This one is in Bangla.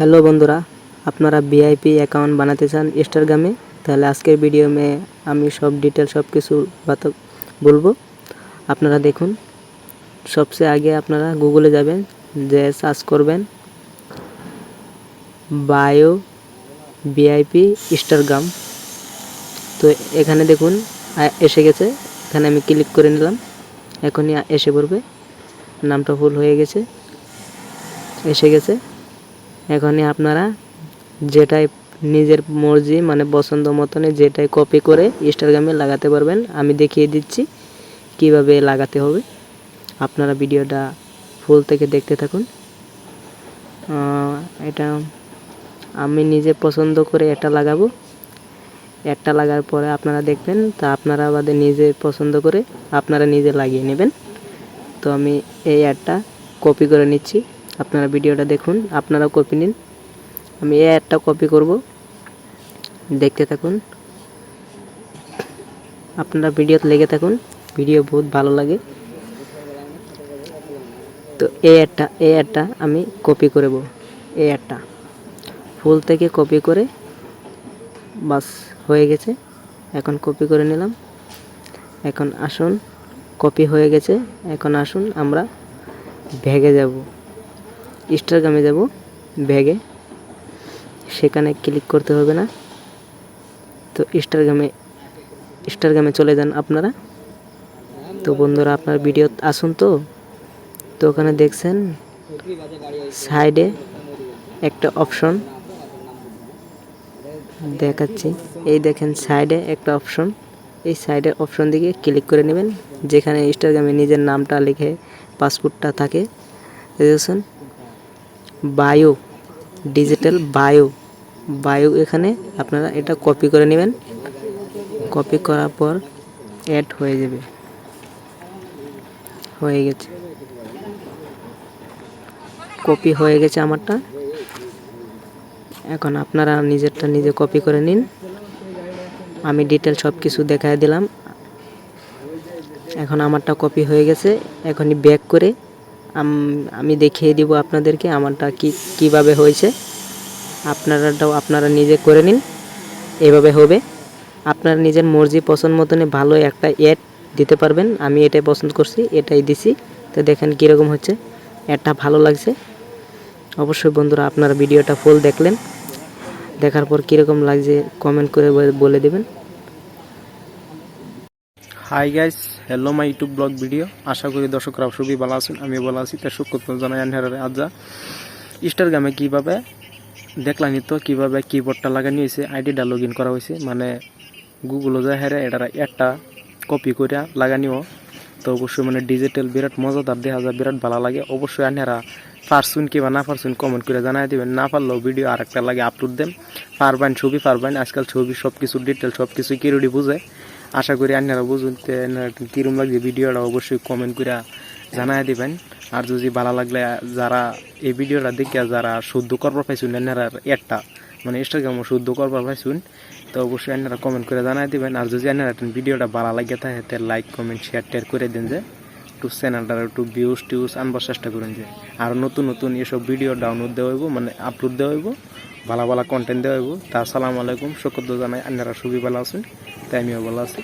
হ্যালো বন্ধুরা, আপনারা ভিআইপি অ্যাকাউন্ট বানাতে চান ইনস্টাগ্রামে তাহলে আজকের ভিডিও মে আমি সব ডিটেল সব কিছু বলব। আপনারা দেখুন, সবচেয়ে আগে আপনারা গুগলে যাবেন, যে সার্চ করবেন বায়ো ভিআইপি ইনস্টাগ্রাম তো এখানে দেখুন এসে গেছে, এখানে আমি ক্লিক করে নিলাম, এখনই এসে পড়বে, নামটা ভুল হয়ে গেছে, এসে গেছে। এখনই আপনারা যেটাই নিজের মর্জি মানে পছন্দ মতনে যেটাই কপি করে ইনস্টাগ্রামে লাগাতে পারবেন। আমি দেখিয়ে দিচ্ছি কীভাবে লাগাতে হবে। আপনারা ভিডিওটা ফুল থেকে দেখতে থাকুন। এটা আমি নিজে পছন্দ করে এটা লাগাবো। একটা লাগার পরে আপনারা দেখবেন, তা আপনারা বাদে নিজে পছন্দ করে আপনারা নিজে লাগিয়ে নেবেন। তো আমি এই অ্যাডটা কপি করে নিচ্ছি। আপনারা ভিডিওটা দেখুন আপনারা কপি নিন। আমি এ অ্যাডটা কপি করব। দেখতে থাকুন। আপনারা ভিডিওতে লেগে থাকুন। ভিডিও বহুত ভালো লাগে। তো এই অ্যাডটা এ অ্যাডটা আমি কপি করব। এ অ্যাডটা ফুল থেকে কপি করে বাস হয়ে গেছে। এখন কপি করে নিলাম। এখন আসুন। কপি হয়ে গেছে। এখন আসুন, আমরা ভেগে যাব। ইনস্টাগ্রামে যাব, ব্যাগে। সেখানে ক্লিক করতে হবে না। তো ইনস্টাগ্রামে ইনস্টাগ্রামে চলে যান আপনারা। তো বন্ধুরা, আপনার ভিডিও আসুন তো। তো ওখানে দেখছেন সাইডে একটা অপশন দেখাচ্ছি। এই দেখেন সাইডে একটা অপশন এই সাইডের অপশন দিকে ক্লিক করে নেবেন। যেখানে ইনস্টাগ্রামে নিজের নামটা লিখে পাসপোর্টটা থাকে। দেখেছেন? Bio digital bio. বায়ো এখানে আপনারা এটা কপি করে নেবেন। কপি করার পর অ্যাড হয়ে যাবে। হয়ে গেছে। কপি হয়ে গেছে আমারটা। এখন আপনারা নিজেরটা নিজে কপি করে নিন। আমি ডিটেল সব কিছু দেখাই দিলাম। এখন আমারটা কপি হয়ে গেছে। এখনই ব্যাক করে আম- দেখিয়ে দিব আপনাদেরকে আমারটা কি, কীভাবে হয়েছে। আপনারাটাও আপনারা নিজে করে নিন, এভাবে হবে। আপনার নিজের মর্জি পছন্দ মতনে ভালো একটা অ্যাড দিতে পারবেন। আমি এটাই পছন্দ করছি, এটাই দিছি। তো দেখেন কীরকম হচ্ছে। অ্যাডটা ভালো লাগছে। অবশ্যই বন্ধুরা আপনারা ভিডিওটা ফুল দেখলেন। দেখার পর কীরকম লাগছে কমেন্ট করে বলে দেবেন। Hi guys hello my YouTube blog video আশা করি দর্শকরা সবই ভালো আছেন আমি ভালো আছি। তার সুখত জানাই আনহারের আজা ইনস্টাগ্রামে কীভাবে দেখলানি তো কীভাবে কিবোর্ডটা লাগানো হয়েছে আইডিটা লগ ইন করা হয়েছে মানে গুগলও যায় হেরে এটা একটা কপি করে লাগানিও তো অবশ্যই মানে ডিজিটাল বিরাট মজাদার, দেখা যায় বিরাট ভালো লাগে। অবশ্যই আনহারা পারছুন কিবা না পারছুন কমেন্ট করে জানাই দিবেন। না পারলেও ভিডিও আর একটা লাগে আপলোড দেন। পারবেন ছবি পারবেন, আজকাল ছবি সব কিছু ডিটেল সব কিছু কিরুডি বুঝে। আশা করি আপনারা বুঝুন কিরম লাগছে ভিডিওটা, অবশ্যই কমেন্ট করে জানাই দিবেন। আর যদি ভালো লাগলে, যারা এই ভিডিওটা দেখে যারা শুদ্ধ করবার পাইছুন আপনারা একটা মানে ইনস্টাগ্রামও শুদ্ধ করবার পাইছুন, তো অবশ্যই আপনারা কমেন্ট করে জানাই দিবেন। আর যদি আপনারা ভিডিওটা ভালো লাগে থাকে তাহলে লাইক কমেন্ট শেয়ার টেয়ার করে দিন যে, একটু চ্যানেলটার একটু ভিউজ টিউজ আনবার চেষ্টা করুন যে। আর নতুন নতুন এসব ভিডিও ডাউনলোড দেওয়া হইব মানে আপলোড দেওয়া হইব। ভালো ভালো কন্টেন্ট দেওয়া হইব। তা আসসালামু আলাইকুম শকত জানাই আপনারা সুবি ভালো আছেন তাই আমিও ভালো আছি।